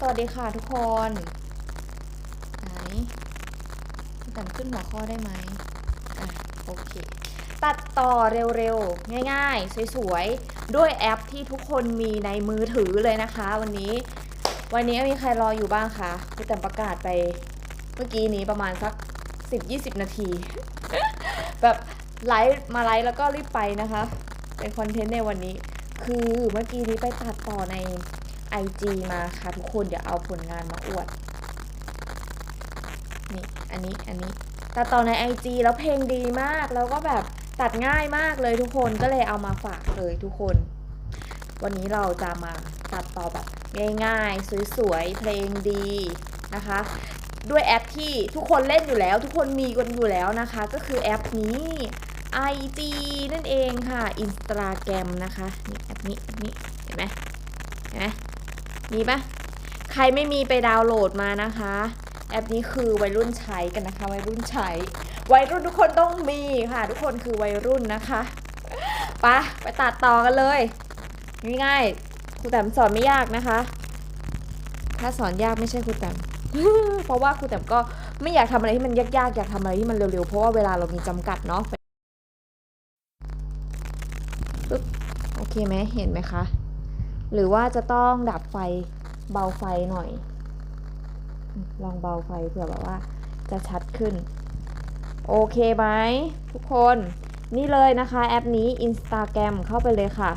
สวัสดีค่ะทุกคนไหนแต่ขึ้นหัวข้อได้ไหมอะโอเค ตัดต่อเร็วๆ ง่ายๆ สวยๆ ด้วยแอปที่ทุกคนมีในมือถือเลยนะคะ วันนี้ วันนี้มีใครรออยู่บ้างคะพี่แต่ประกาศไปเมื่อกี้นี้ประมาณสัก 10-20 นาที แบบไลฟ์มาไลฟ์แล้วก็รีบไปนะคะ เป็นคอนเทนต์ในวันนี้ คือเมื่อกี้นี้ไปตัดต่อใน IG มาค่ะทุกคนเดี๋ยวเอาผลงานมาอวด นี่อันนี้อันนี้ตัดต่อใน IG แล้วเพลงดีมาก แล้วก็แบบตัดง่ายมากเลยทุกคนก็เลยเอามาฝากเลยทุกคน วันนี้เราจะมาตัดต่อแบบง่ายๆ สวยๆ เพลงดีนะคะ ด้วยแอปที่ทุกคนเล่นอยู่แล้ว ทุกคนมีกันอยู่แล้วนะคะ ก็คือแอปนี้ IG นั่นเองค่ะ Instagram นะคะนี่แอปนี้แอปนี้เห็นไหมเห็นไหม มีปะใครไม่มีไปดาวน์โหลดมานะคะ แอปนี้คือวัยรุ่นใช้กันนะคะ วัยรุ่นใช้ วัยรุ่นทุกคนต้องมีค่ะ ทุกคนคือวัยรุ่นนะคะปะไปตัดต่อกันเลยง่ายๆครูแต้มสอนไม่ยากนะคะ ถ้าสอนยากไม่ใช่ครูแต้มเพราะว่าครูแต้มก็ไม่อยากทำอะไรที่มันยากๆอยากทำอะไรที่มันเร็วๆเพราะว่าเวลาเรามีจำกัดเนาะปึ๊บโอเคไหมเห็นไหมคะ หรือว่าจะต้องดับไฟเบาไฟหน่อย ลองเบาไฟเผื่อแบบว่าจะชัดขึ้น โอเคไหมทุกคนนี่เลยนะคะแอปนี้ Instagram เข้าไปเลยค่ะ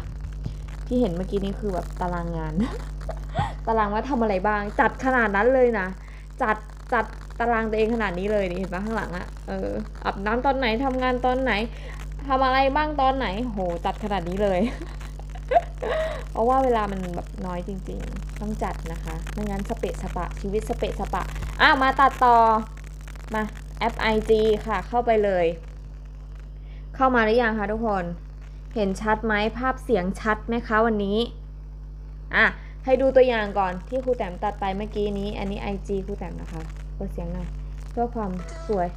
ที่เห็นเมื่อกี้นี้คือแบบตารางงาน ตารางว่าทำอะไรบ้าง จัดขนาดนั้นเลยนะ จัดจัดตารางตัวเองขนาดนี้เลยนี่เห็นปะข้างหลังอะเอออาบน้ำตอนไหนทำงานตอนไหนทำอะไรบ้างตอนไหน โหจัดขนาดนี้เลย เพราะว่าเวลามันแบบน้อยจริงๆ ต้องจัดนะคะไม่งั้นสเปะสปะชีวิตสเปะสปะอ้าวมาตัดต่อมาแอป IG ค่ะเข้าไปเลย เข้ามาหรือยังคะทุกคนเห็นชัดไหมภาพเสียงชัดไหมคะวันนี้อะให้ดูตัวอย่างก่อนที่ครูแต้มตัดไปเมื่อกี้นี้ อันนี้ IG ครูแต้มนะคะเปิดเสียงหน่อยเพื่อความสวย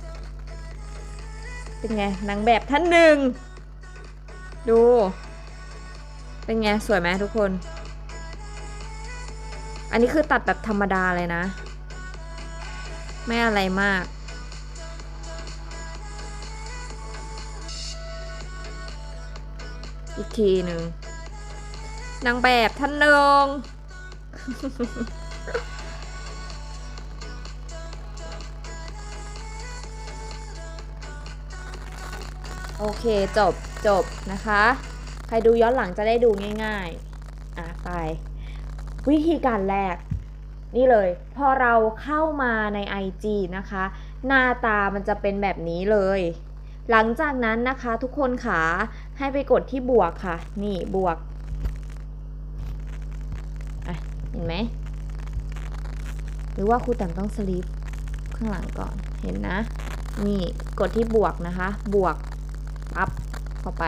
เป็นไงนางแบบท่านหนึ่ง ดู เป็นไง สวยไหมทุกคน อันนี้คือตัดแบบธรรมดาเลยนะ ไม่อะไรมาก อีกทีหนึ่งนางแบบท่านนงโอเค จบจบนะคะ รดูย้อนหลังจะได้ดูง่ายๆ อะไป วิธีการแรก นี่เลย พอเราเข้ามาใน IG นะคะ หน้าตามันจะเป็นแบบนี้เลย หลังจากนั้นนะคะทุกคนขาให้ไปกดที่บวกค่ะ นี่บวกอะเห็นไหม หรือว่าครูแต้มต้องสลิปข้างหลังก่อนเห็นนะ นี่กดที่บวกนะคะ บวกปั๊บเข้าไป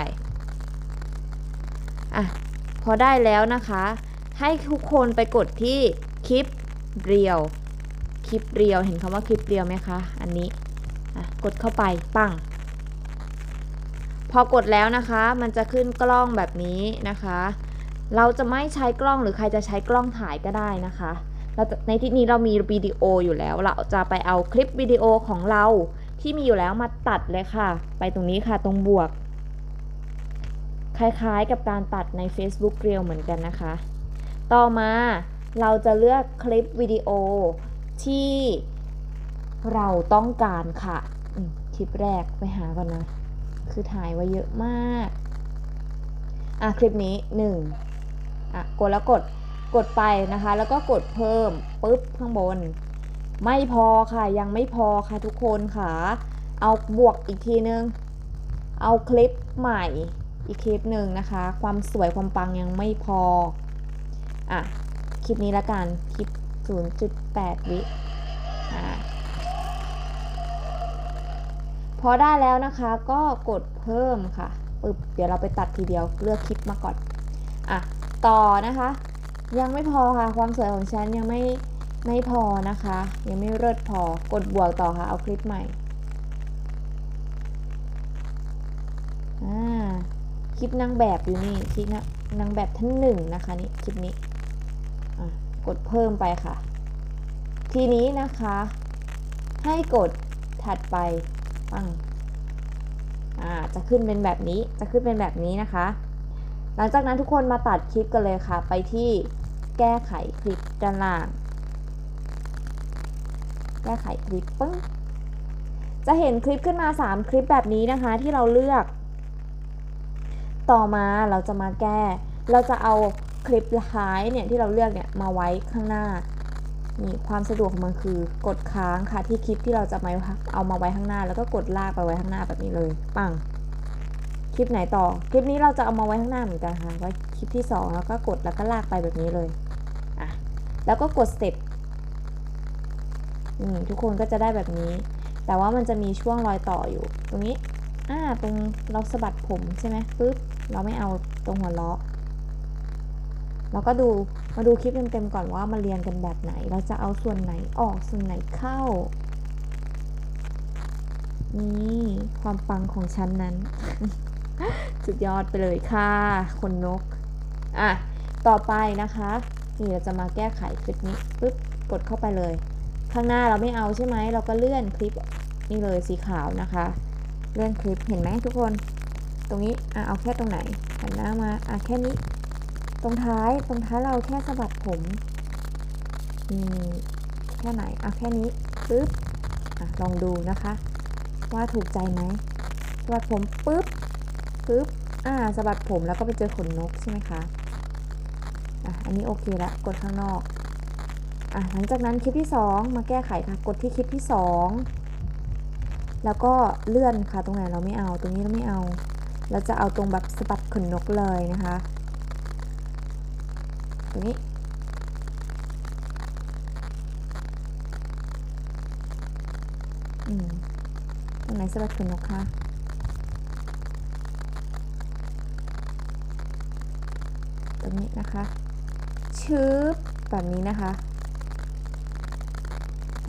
พอได้แล้วนะคะ ให้ทุกคนไปกดที่คลิปเรียว คลิปเรียว เห็นคำว่าคลิปเรียวไหมคะ อันนี้กดเข้าไป ปัง พอกดแล้วนะคะ มันจะขึ้นกล้องแบบนี้นะคะ เราจะไม่ใช้กล้องหรือใครจะใช้กล้องถ่ายก็ได้นะคะเราจะในที่นี้เรามีวิดีโออยู่แล้ว เราจะไปเอาคลิปวิดีโอของเราที่มีอยู่แล้วมาตัดเลยค่ะ ไปตรงนี้ค่ะ ตรงบวก คล้ายๆกับการตัดใน Facebook Reel เหมือนกันนะคะ ต่อมาเราจะเลือกคลิปวิดีโอที่เราต้องการค่ะ คลิปแรกไปหาก่อนนะ คือถ่ายไว้เยอะมาก อะ คลิปนี้หนึ่งอะ กดแล้วกด กดไปนะคะ แล้วก็กดเพิ่มปุ๊บข้างบน ไม่พอค่ะ ยังไม่พอค่ะทุกคนค่ะ เอาบวกอีกทีนึง เอาคลิปใหม่ อีกคลิปหนึ่งนะคะ ความสวยความปังยังไม่พอ อะ คลิปนี้ละกัน คลิป 0.8 วิอะพอได้แล้วนะคะก็กดเพิ่มค่ะปึ๊บเดี๋ยวเราไปตัดทีเดียวเลือกคลิปมาก่อน อะ ต่อนะคะ ยังไม่พอค่ะ ความสวยของฉันยังไม่ไม่พอนะคะ ยังไม่เลิศพอกดบวกต่อค่ะเอาคลิปใหม่อ่า คลิปนางแบบอยู่นี่คลิปนะนางแบบท่านหนึ่งนะคะนี่คลิปนี้กดเพิ่มไปค่ะ ทีนี้นะคะ ให้กดถัดไปปังอ่าจะขึ้นเป็นแบบนี้จะขึ้นเป็นแบบนี้นะคะ หลังจากนั้นทุกคนมาตัดคลิปกันเลยค่ะ ไปที่แก้ไขคลิปด้านล่าง แก้ไขคลิปปึ้งจะเห็นคลิปขึ้นมา 3 คลิปแบบนี้นะคะ ที่เราเลือก ต่อมาเราจะมาแก้ เราจะเอาคลิปท้ายเนี่ยที่เราเลือกเนี่ยมาไว้ข้างหน้านี่ความสะดวกของมันคือกดค้างค่ะที่คลิปที่เราจะมาเอามาไว้ข้างหน้า แล้วก็กดลากไปไว้ข้างหน้าแบบนี้เลยปังคลิปไหนต่อ คลิปนี้เราจะเอามาไว้ข้างหน้าเหมือนกันค่ะไว้คลิปที่ 2 แล้วก็กดแล้วก็ลากไปแบบนี้เลยอะแล้วก็กดเสร็จนี่ทุกคนก็จะได้แบบนี้ แต่ว่ามันจะมีช่วงรอยต่ออยู่ ตรงนี้อ่าเป็นเราสะบัดผมใช่ไหมปึ๊บ เราไม่เอาตรงหัวล้อเราก็ดูมาดูคลิปเต็มๆก่อนว่ามาเรียนกันแบบไหน เราจะเอาส่วนไหนออกส่วนไหนเข้า นี่ความปังของฉันนั้น สุดยอดไปเลยค่ะ คนนก อะ ต่อไปนะคะ นี่เราจะมาแก้ไขคลิปนี้ปึ๊บกดเข้าไปเลย ข้างหน้าเราไม่เอาใช่ไหม เราก็เลื่อนคลิปนี่เลยสีขาวนะคะ เลื่อนคลิปเห็นไหมทุกคน ตรงนี้อะเอาแค่ตรงไหนหันหน้ามาอะแค่นี้ ตรงท้ายตรงท้ายเราแค่สะบัดผมอืมแค่ไหนเอะแค่นี้ปึ๊บอะลองดูนะคะ ว่าถูกใจไหมสะบัดผมปึ๊บปึ๊บอ่าสะบัดผมแล้วก็ไปเจอขนนกใช่ไหมคะอะอันนี้โอเคละกดข้างนอกอะหลังจากนั้นคลิปที่ 2 มาแก้ไขค่ะกดที่คลิปที่ 2 แล้วก็เลื่อนค่ะตรงไหนเราไม่เอา ตรงนี้เราไม่เอา เราจะเอาตรงแบบสะบัดขนนกเลยนะคะตรงนี้ตรงไหนสะบัดขนนกคะตรงนี้นะคะ ชืบแบบนี้นะคะ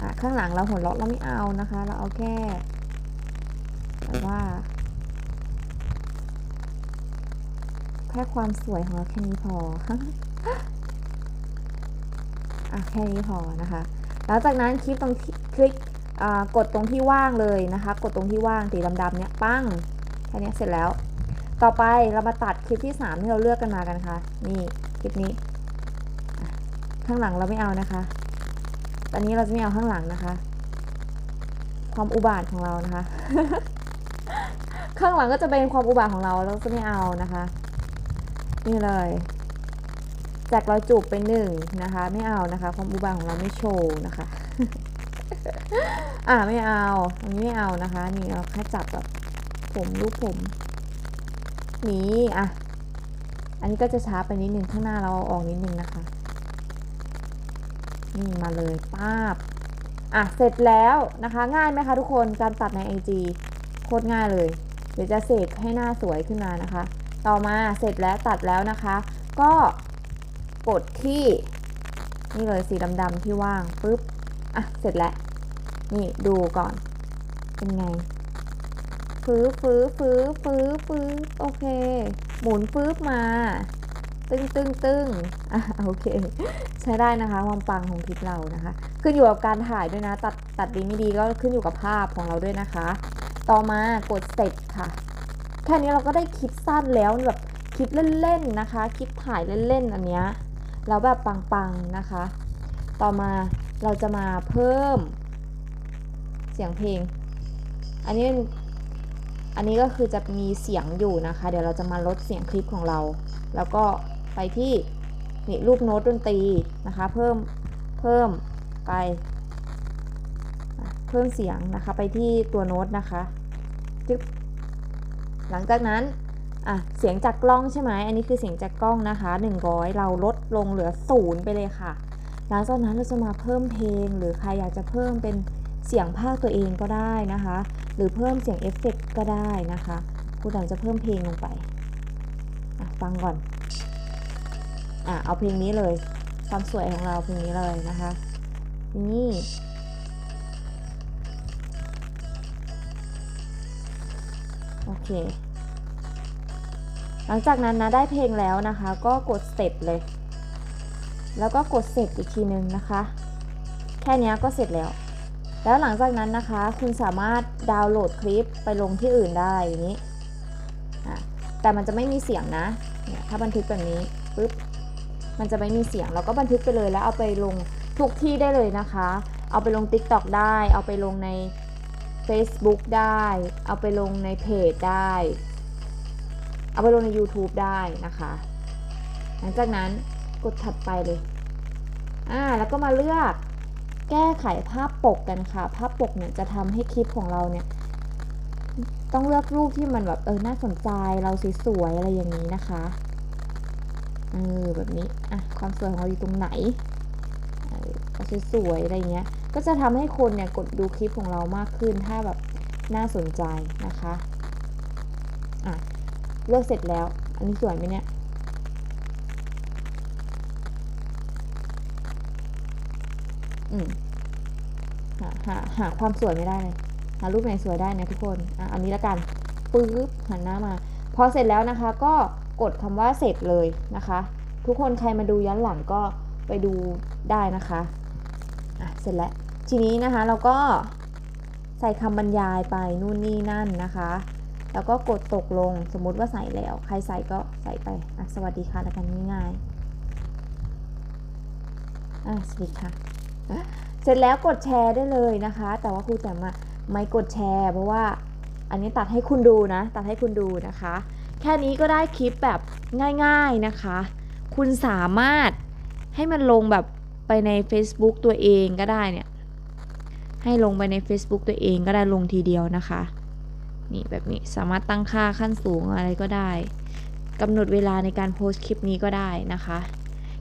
ะข้างหลังเราหัวเราะเราไม่เอานะคะ เราเอาแค่แบบว่า ค่ความสวยของเราแค่นี้พออะแค่นี้พอนะคะ หลังจากนั้นคลิกตรงคลิกอ่ากดตรงที่ว่างเลยนะคะ กดตรงที่ว่างสีดำๆเนี้ยปั้งแค่นี้เสร็จแล้ว ต่อไปเรามาตัดคลิปที่ 3 ที่เราเลือกกันมากันค่ะ นี่คลิปนี้ ข้างหลังเราไม่เอานะคะ ตอนนี้เราจะไม่เอาข้างหลังนะคะ ความอุบาทของเรานะคะ ข้างหลังก็จะเป็นความอุบาทของเราเราจะไม่เอานะคะ นี่เลยจากรอยจูบไปหนึ่งนะคะ ไม่เอานะคะความอุบาทของเราไม่โชว์นะคะ อ่าไม่เอาอันนี้ไม่เอานะคะ นี่เราแค่จับแบบผมรูปผมนี้อะอันนี้ก็จะช้าไปนิดนึงข้างหน้าเราอาออกนิดนึงนะคะ นี่มาเลยป้าบอะเสร็จแล้วนะคะ ง่ายไหมคะทุกคนการตัดใน IG โคตรง่ายเลย เดี๋ยวจะเสกให้หน้าสวยขึ้นมานะคะ ต่อมาเสร็จแล้วตัดแล้วนะคะ ก็กดที่นี่เลยสีดำๆที่ว่างปุ๊บอะเสร็จแล้ว นี่ดูก่อน เป็นไงฟื้อฟื้อฟื้อฟื้อฟื้อโอเค หมุนฟื้บมา ตึงตึงตึงอะโอเค ใช้ได้นะคะ ความปังของคลิปเรานะคะ ขึ้นอยู่กับการถ่ายด้วยนะ ตัดตัดดีไม่ดีก็ขึ้นอยู่กับภาพของเราด้วยนะคะ ต่อมากดเสร็จค่ะ แค่นี้เราก็ได้คลิปสั้นแล้วแบบคลิปเล่นๆนะคะคลิปถ่ายเล่นๆอันเนี้ยแล้วแบบปังๆนะคะ ต่อมาเราจะมาเพิ่มเสียงเพลง อันนี้อันนี้ก็คือจะมีเสียงอยู่นะคะ เดี๋ยวเราจะมาลดเสียงคลิปของเรา แล้วก็ไปที่นี่รูปโน้ตดนตรีนะคะ เพิ่มเพิ่มไป เพิ่มเสียงนะคะไปที่ตัวโน้ตนะคะจึ๊บ หลังจากนั้นอะเสียงจากกล้องใช่ไหมอันนี้คือเสียงจากกล้องนะคะ 100 เราลดลงเหลือศูนย์ไปเลยค่ะ หลังจากนั้นเราจะมาเพิ่มเพลง หรือใครอยากจะเพิ่มเป็นเสียงภาคตัวเองก็ได้นะคะ หรือเพิ่มเสียงเอฟเฟกต์ก็ได้นะคะครูตันจะเพิ่มเพลงลงไปอะฟังก่อนอะเอาเพลงนี้เลย ความสวยของเราเพลงนี้เลยนะคะ นี่ เค หลังจากนั้นนะได้เพลงแล้วนะคะ ก็กดเสร็จเลย แล้วก็กดเสร็จอีกทีนึงนะคะ แค่นี้ก็เสร็จแล้ว แล้วหลังจากนั้นนะคะ คุณสามารถดาวน์โหลดคลิปไปลงที่อื่นได้อย่างนี้อ่แต่มันจะไม่มีเสียงนะเนี่ยถ้าบันทึกแบบนี้ปุ๊บมันจะไม่มีเสียงเราก็บันทึกไปเลยแล้วเอาไปลงทุกที่ได้เลยนะคะ เอาไปลง TikTok ได้ เอาไปลงใน Facebook ได้ เอาไปลงในเพจได้ เอาไปลงใน YouTube ได้นะคะ หลังจากนั้นกดถัดไปเลย อ่า แล้วก็มาเลือกแก้ไขภาพปกกันค่ะ ภาพปกเนี่ยจะทำให้คลิปของเราเนี่ย ต้องเลือกรูปที่มันแบบเออ น่าสนใจ เราสวยๆอะไรอย่างนี้นะคะเออแบบนี้ อะ ความสวยของเราอยู่ตรงไหนเออเอาสวยๆอะไรเงี้ย ก็จะทำให้คนเนี่ยกดดูคลิปของเรามากขึ้น ถ้าแบบน่าสนใจนะคะอะเลือกเสร็จแล้ว อันนี้สวยไหมเนี่ยอืมหาหาหาความสวยไม่ได้เลยหารูปไหนสวยได้นะทุกคนอะอันนี้ละกันปึ๊บหันหน้ามา พอเสร็จแล้วนะคะก็กดคำว่าเสร็จเลยนะคะ ทุกคนใครมาดูย้อนหลังก็ไปดูได้นะคะ อะ เสร็จแล้ว ทีนี้นะคะเราก็ใส่คำบรรยายไปนู่นนี่นั่นนะคะ แล้วก็กดตกลงสมมุติว่าใส่แล้ว ใครใส่ก็ใส่ไปอะสวัสดีค่ะแล้วกันง่ายๆอะสวัสดีค่ะ เสร็จแล้วกดแชร์ได้เลยนะคะ แต่ว่าครูแต้มอะไม่กดแชร์เพราะว่าอันนี้ตัดให้คุณดูนะ ตัดให้คุณดูนะคะ แค่นี้ก็ได้คลิปแบบง่ายๆนะคะ คุณสามารถให้มันลงแบบไปใน Facebook ตัวเองก็ได้เนี่ย ให้ลงไปใน Facebook ตัวเองก็ได้ลงทีเดียวนะคะ นี่แบบนี้สามารถตั้งค่าขั้นสูงอะไรก็ได้กำหนดเวลาในการโพสต์คลิปนี้ก็ได้นะคะ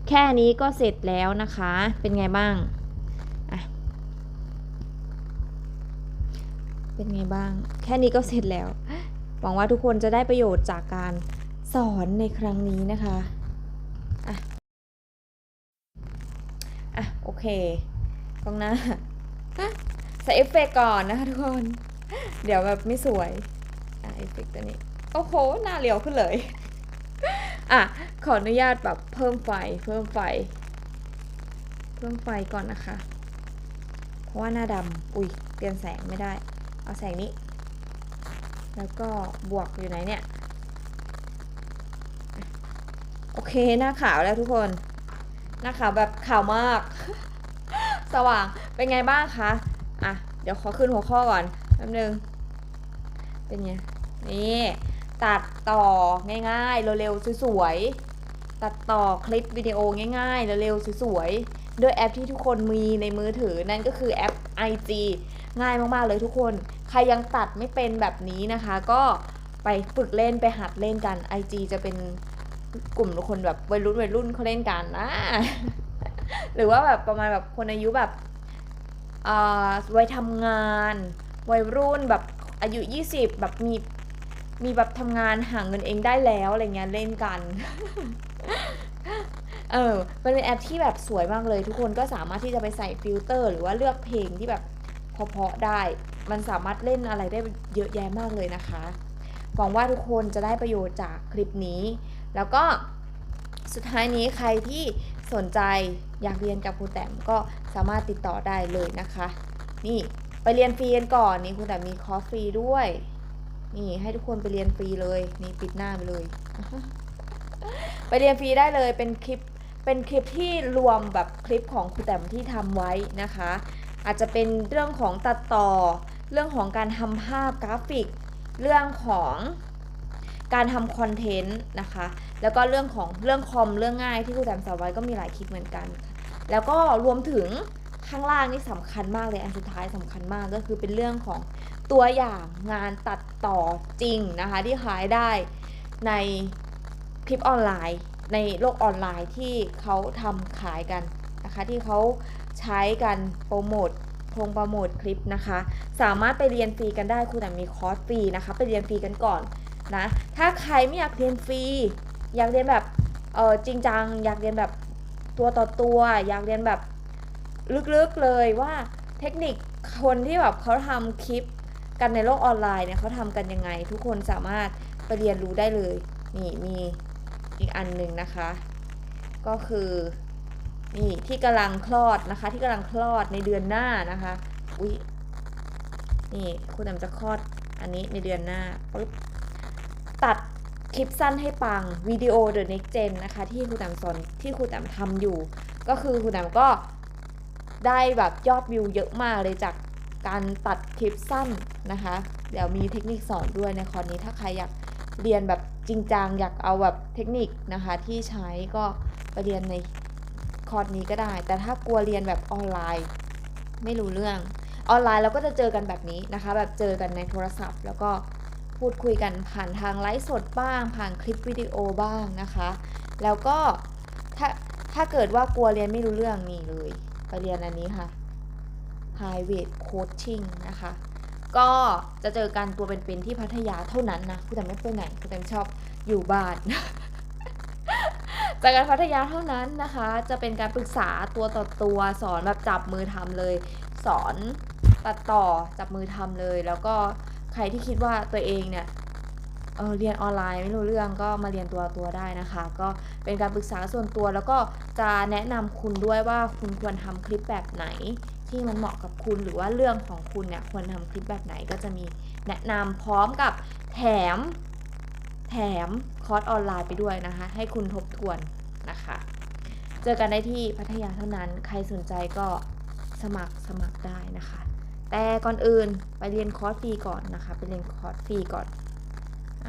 แค่นี้ก็เสร็จแล้วนะคะ เป็นไงบ้างเป็นไงบ้าง แค่นี้ก็เสร็จแล้ว หวังว่าทุกคนจะได้ประโยชน์จากการสอนในครั้งนี้นะคะอะอะ โอเคกล้องหน้า ใส่เอฟเฟกต์ก่อนนะคะทุกคน เดี๋ยวแบบไม่สวย อะเอฟเฟกต์ตัวนี้ โอ้โห หน้าเรียวขึ้นเลย อะ ขออนุญาตแบบเพิ่มไฟ เพิ่มไฟ เพิ่มไฟก่อนนะคะ เพราะว่าหน้าดำ อุ้ย เปลี่ยนแสงไม่ได้ เอาแสงนี้ แล้วก็บวกอยู่ไหนเนี่ย โอเค หน้าขาวแล้วทุกคน หน้าขาวแบบขาวมาก สว่าง เป็นไงบ้างคะ เดี๋ยวขอขึ้นหัวข้อก่อนแป๊บนึง เป็นไง นี่ ตัดต่อง่ายๆ เร็วๆ สวยๆ ตัดต่อคลิปวิดีโอง่ายๆ เร็วๆ สวยๆ ด้วยแอปที่ทุกคนมีในมือถือนั่นก็คือแอป IG ง่ายมากๆ เลยทุกคน ใครยังตัดไม่เป็นแบบนี้นะคะ ก็ไปฝึกเล่นไปหัดเล่นกัน IG จะเป็นกลุ่มคนแบบวัยรุ่นวัยรุ่นเขาเล่นกันนะ หรือว่าแบบประมาณแบบคนอายุแบบ วัยทำงาน วัยรุ่นแบบอายุ 20 แบบมีมีแบบทำงานหาเงินเองได้แล้วอะไรเงี้ยเล่นกัน เออเป็นแอปที่แบบสวยมากเลย ทุกคนก็สามารถที่จะไปใส่ฟิลเตอร์ หรือว่าเลือกเพลงที่แบบเพาะๆได้ มันสามารถเล่นอะไรได้เยอะแยะมากเลยนะคะ หวังว่าทุกคนจะได้ประโยชน์จากคลิปนี้ แล้วก็สุดท้ายนี้ใครที่สนใจ อยากเรียนกับครูแต้มก็สามารถติดต่อได้เลยนะคะ นี่ไปเรียนฟรีกันก่อนนี่ครูแต้มมีคอร์สฟรีด้วย นี่ให้ทุกคนไปเรียนฟรีเลยนี่ปิดหน้าไปเลย ไปเรียนฟรีได้เลยเป็นคลิปเป็นคลิปที่รวมแบบคลิปของครูแต้มที่ทำไว้นะคะ อาจจะเป็นเรื่องของตัดต่อ เรื่องของการทำภาพกราฟิก เรื่องของการทำคอนเทนต์นะคะ แล้วก็เรื่องของเรื่องคอมเรื่องง่ายที่ครูแต้มสอนไว้ก็มีหลายคลิปเหมือนกัน แล้วก็รวมถึงข้างล่างนี่สำคัญมากเลยอันสุดท้ายสำคัญมากก็คือเป็นเรื่องของตัวอย่างงานตัดต่อจริงนะคะ ที่ขายได้ในคลิปออนไลน์ ในโลกออนไลน์ที่เขาทำขายกันนะคะ ที่เขาใช้กันโปรโมทโครงโปรโมทคลิปนะคะ สามารถไปเรียนฟรีกันได้ครูแต่มีคอร์สฟรีนะคะ ไปเรียนฟรีกันก่อนนะถ้าใครไม่อยากเรียนฟรีอยากเรียนแบบเออจริงจังอยากเรียนแบบ ตัวต่อตัวอยากเรียนแบบลึกๆเลยว่าเทคนิคคนที่แบบเขาทำคลิปกันในโลกออนไลน์เนี่ยเขาทำกันยังไง ทุกคนสามารถไปเรียนรู้ได้เลยนี่มีอีกอันหนึ่งนะคะ ก็คือนี่ที่กำลังคลอดนะคะ ที่กำลังคลอดในเดือนหน้านะคะอุ้ยนี่คุณแอมจะคลอดอันนี้ในเดือนหน้าปึ๊บตัด คลิปสั้นให้ปังวิดีโอ The Next Gen นะคะ ที่คุณแอมสอนที่คุณแอมทำอยู่ ก็คือคุณแอมก็ได้แบบยอดวิวเยอะมากเลยจากการตัดคลิปสั้นนะคะ เดี๋ยวมีเทคนิคสอนด้วยในคอร์สนี้ถ้าใครอยากเรียนแบบจริงจังอยากเอาแบบเทคนิคนะคะที่ใช้ก็ไปเรียนในคอร์สนี้ก็ได้ แต่ถ้ากลัวเรียนแบบออนไลน์ ไม่รู้เรื่องออนไลน์เราก็จะเจอกันแบบนี้นะคะ แบบเจอกันในโทรศัพท์แล้วก็ พูดคุยกันผ่านทางไลฟ์สดบ้าง ผ่านคลิปวิดีโอบ้างนะคะ แล้วก็ถ้าถ้าเกิดว่ากลัวเรียนไม่รู้เรื่องนี่เลย ไปเรียนอันนี้ค่ะ private coaching นะคะ ก็จะเจอกันตัวเป็นๆที่พัทยาเท่านั้นนะคุณแต่ไม่ไปไหนคุณแต่ชอบอยู่บ้านจากการพัทยาเท่านั้นนะคะ จะเป็นการปรึกษาตัวต่อตัวสอนแบบจับมือทำเลย สอนตัดต่อจับมือทำเลย แล้วก็ ใครที่คิดว่าตัวเองเนี่ยเเรียนออนไลน์ไม่รู้เรื่องก็มาเรียนตัวตัวได้นะคะ ก็เป็นการปรึกษาส่วนตัวแล้วก็จะแนะนำคุณด้วยว่าคุณควรทำคลิปแบบไหน ที่มันเหมาะกับคุณหรือว่าเรื่องของคุณเนี่ยควรทำคลิปแบบไหนก็จะมีแนะนำพร้อมกับแถมแถมคอร์สออนไลน์ไปด้วยนะคะ ให้คุณทบทวนนะคะ เจอกันได้ที่พัทยาเท่านั้นใครสนใจก็สมัครสมัครได้นะคะ แต่ก่อนอื่นไปเรียนคอร์สฟรีก่อนนะคะ ไปเรียนคอร์สฟรีก่อนอ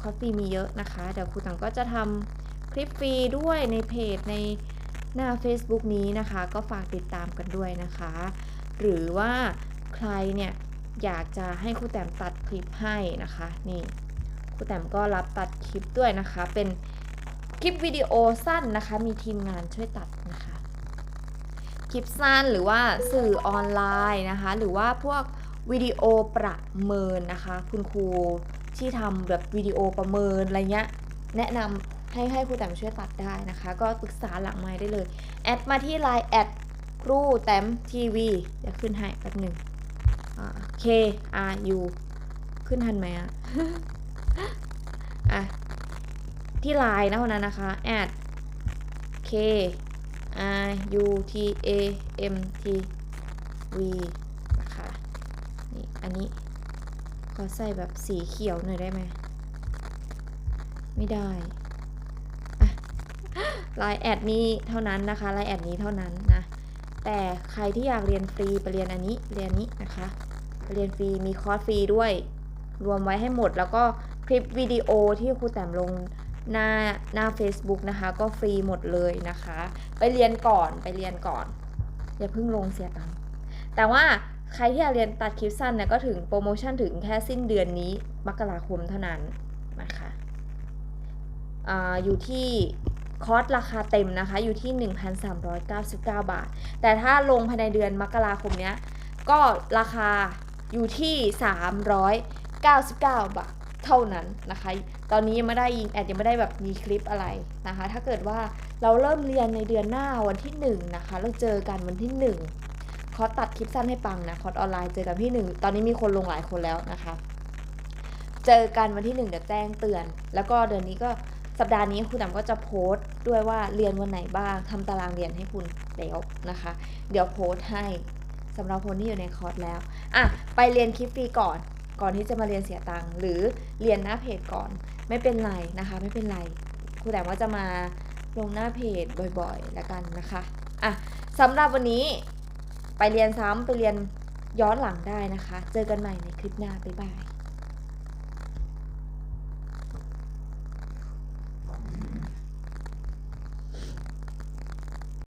คอร์สฟรีมีเยอะนะคะ เดี๋ยวครูตังก็จะทำคลิปฟรีด้วยในเพจในหน้า Facebook นี้นะคะ ก็ฝากติดตามกันด้วยนะคะ หรือว่าใครเนี่ยอยากจะให้ครูแต้มตัดคลิปให้นะคะ นี่ครูแต้มก็รับตัดคลิปด้วยนะคะ เป็นคลิปวิดีโอสั้นนะคะ มีทีมงานช่วยตัด คลิปสั้นหรือว่าสื่อออนไลน์นะคะ หรือว่าพวกวิดีโอประเมินนะคะ คุณครูที่ทำแบบวิดีโอประเมินอะไรเงี้ยแนะนำให้ให้ครูแต้มช่วยตัดได้นะคะ ก็ปรึกษาหลังไม้ได้เลย แอดมาที่ Line แอดครูแต้มทีวีเดี๋ยวขึ้นให้แป๊บหนึ่งอ K R U ขึ้นทันไหมอะอะที่ Line นะคนนั้นนะคะ แอด K R U T A M T V นะคะนี่อันนี้ขอใส่แบบสีเขียวหน่อยได้ไหม ไม่ได้ไลน์แอดนี้เท่านั้นนะคะไลน์แอดนี้เท่านั้นนะ แต่ใครที่อยากเรียนฟรีไปเรียนอันนี้เรียนนี้นะคะเรียนฟรีมีคอร์สฟรีด้วย รวมไว้ให้หมดแล้วก็คลิปวิดีโอที่ครูแต้มลง หน้าหน้า Facebook นะคะ ก็ฟรีหมดเลยนะคะ ไปเรียนก่อนไปเรียนก่อน อย่าเพิ่งลงเสียตังค์แต่ว่าใครที่อยากเรียนตัดคลิปสั้นเนี่ยก็ถึงโปรโมชั่นถึงแค่สิ้นเดือนนี้ มกราคมเท่านั้นนะคะออยู่ที่คอร์สราคาเต็มนะคะ อยู่ที่ 1,399 บาท แต่ถ้าลงภายในเดือนมกราคมเนี้ย ก็ราคาอยู่ที่ 399 บาทเท่านั้นนะคะ ตอนนี้ยังไม่ได้ยิงแอดยังไม่ได้แบบมีคลิปอะไรนะคะ ถ้าเกิดว่าเราเริ่มเรียนในเดือนหน้าวันที่1นะคะ เราเจอกันวันที่ 1 คอร์สตัดคลิปสั้นให้ปังนะ คอร์สออนไลน์เจอกันที่ 1 ตอนนี้มีคนลงหลายคนแล้วนะคะ เจอกันวันที่ 1 เดี๋ยวแจ้งเตือน แล้วก็เดือนนี้ก็สัปดาห์นี้คุณแต้มก็จะโพสต์ด้วยว่าเรียนวันไหนบ้างทำตารางเรียนให้คุณแล้วนะคะ เดี๋ยวโพสต์ให้สำหรับคนที่อยู่ในคอร์สแล้วอะไปเรียนคลิปฟรีก่อน ก่อนที่จะมาเรียนเสียตังค์หรือเรียนหน้าเพจก่อน ไม่เป็นไรนะคะ ไม่เป็นไรครูแต่ว่าจะมาลงหน้าเพจบ่อยๆแล้วกันนะคะอะสำหรับวันนี้ไปเรียนซ้ำไปเรียนย้อนหลังได้นะคะ เจอกันใหม่ในคลิปหน้าบ๊ายบาย